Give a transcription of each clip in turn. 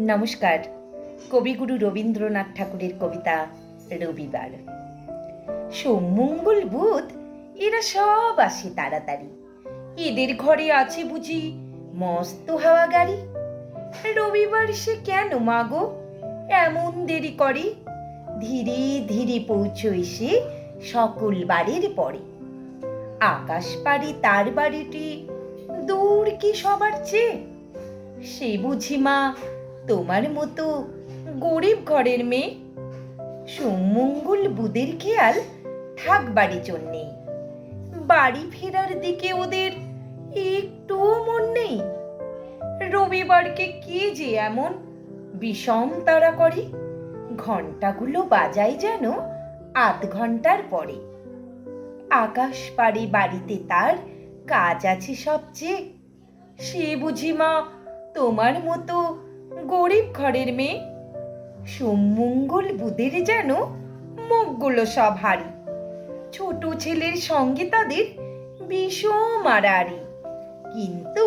নমস্কার। কবিগুরু রবীন্দ্রনাথ ঠাকুরের কবিতা রবিবার। সোমমঙ্গল বুধ, এরা সব আসে তাড়াতাড়ি। এদের ঘরে আছে বুঝি মস্ত হাওয়া গাড়ি। রবিবার সে কেন মাগো এমন দেরি করে? ধীরে ধীরে পৌঁছয় সে সকল বাড়ির পরে। আকাশ পাড়ি তার বাড়িটি দূর কি সবার চেয়ে? সে বুঝি মা তোমার মতো গরিব ঘরের মেয়ে? সোমমঙ্গল বুদের খেয়াল থাক বাড়ি চন্নেই বাড়ি ফেরার দিকে ওদের একটুও মন নেই। রবিবারকে কে যে এমন বিষম তারা করে? ঘন্টাগুলো বাজায় যেন আধ ঘণ্টার পরে। আকাশ পাড়ে বাড়িতে তার কাজ আছে সবচেয়ে। সে বুঝি মা তোমার মতো গরিব ঘরের মেয়ে। সোমমঙ্গল বুদের যেন মুখগুলো সব হারি ছোট ছেলের সঙ্গে তাদের বিষম মারারি। কিন্তু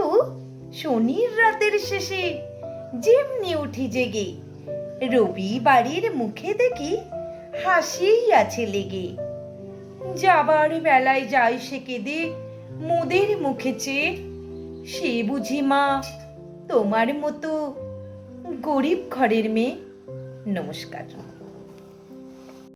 শনির রাতের শেষে যেমনি উঠি জেগে, রবিবারের মুখে দেখি হাসিই আছে লেগে। যাবার বেলায় যায় সে কেঁদে মোদের মুখে চেয়ে, সে বুঝি মা, তোমার মতো গরিব ঘরের মেয়ে। নমস্কার।